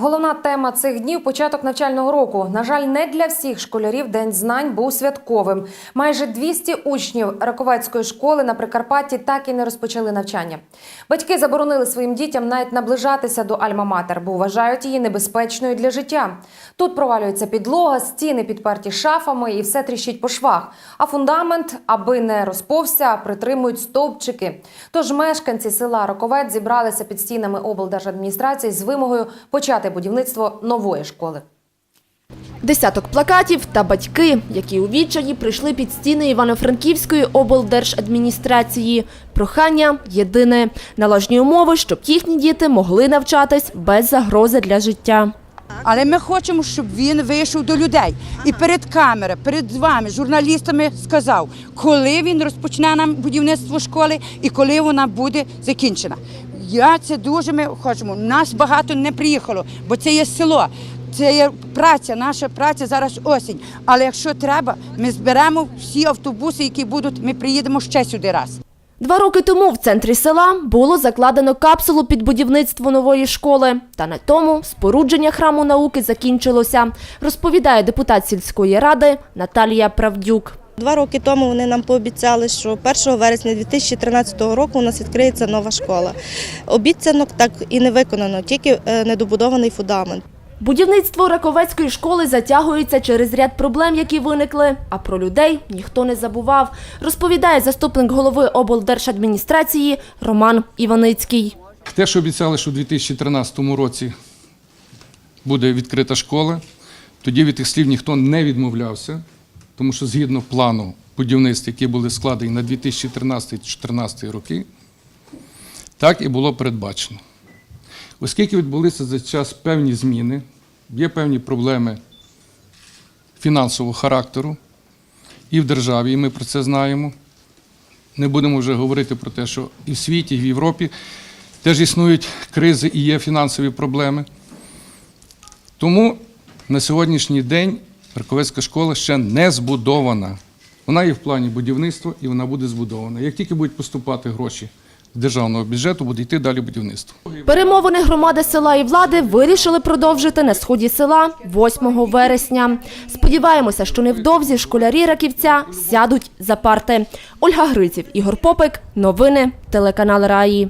Головна тема цих днів початок навчального року. На жаль, не для всіх школярів День знань був святковим. Майже 200 учнів Раковецької школи на Прикарпатті так і не розпочали навчання. Батьки заборонили своїм дітям навіть наближатися до Альма-Матер, бо вважають її небезпечною для життя. Тут провалюється підлога, стіни підперті шафами і все тріщить по швах. А фундамент, аби не розповся, притримують стовпчики. Тож мешканці села Роковець зібралися під стінами облдержадміністрації з вимогою почати будівництво нової школи. Десяток плакатів та батьки, які у відчаї прийшли під стіни Івано-Франківської облдержадміністрації. Прохання єдине – належні умови, щоб їхні діти могли навчатись без загрози для життя. Але ми хочемо, щоб він вийшов до людей і перед камерою, перед вами, журналістами, сказав, коли він розпочне нам будівництво школи і коли вона буде закінчена. Я це дуже ми хочемо. Нас багато не приїхало, бо це є село. Це є праця, наша праця зараз осінь. Але якщо треба, ми зберемо всі автобуси, які будуть, ми приїдемо ще сюди раз. Два роки тому в центрі села було закладено капсулу під будівництво нової школи. Та на тому спорудження храму науки закінчилося, розповідає депутат сільської ради Наталія Правдюк. Два роки тому вони нам пообіцяли, що 1 вересня 2013 року у нас відкриється нова школа. Обіцянок так і не виконано, тільки е, недобудований фундамент. Будівництво Раковецької школи затягується через ряд проблем, які виникли, а про людей ніхто не забував, розповідає заступник голови облдержадміністрації Роман Іваницький. Те, що обіцяли, що у 2013 році буде відкрита школа, тоді від тих слів ніхто не відмовлявся, тому що згідно плану будівництва, які були складені на 2013-2014 роки, так і було передбачено. Оскільки відбулися за час певні зміни, є певні проблеми фінансового характеру і в державі, і ми про це знаємо. Не будемо вже говорити про те, що і в світі, і в Європі теж існують кризи і є фінансові проблеми. Тому на сьогоднішній день Верховецька школа ще не збудована. Вона є в плані будівництва і вона буде збудована. Як тільки будуть поступати гроші з державного бюджету, буде йти далі будівництво. Перемовини громади села і влади вирішили продовжити на сході села 8 вересня. Сподіваємося, що невдовзі школярі раківця сядуть за парти. Ольга Гриців, Ігор Попик. Новини телеканал Раї.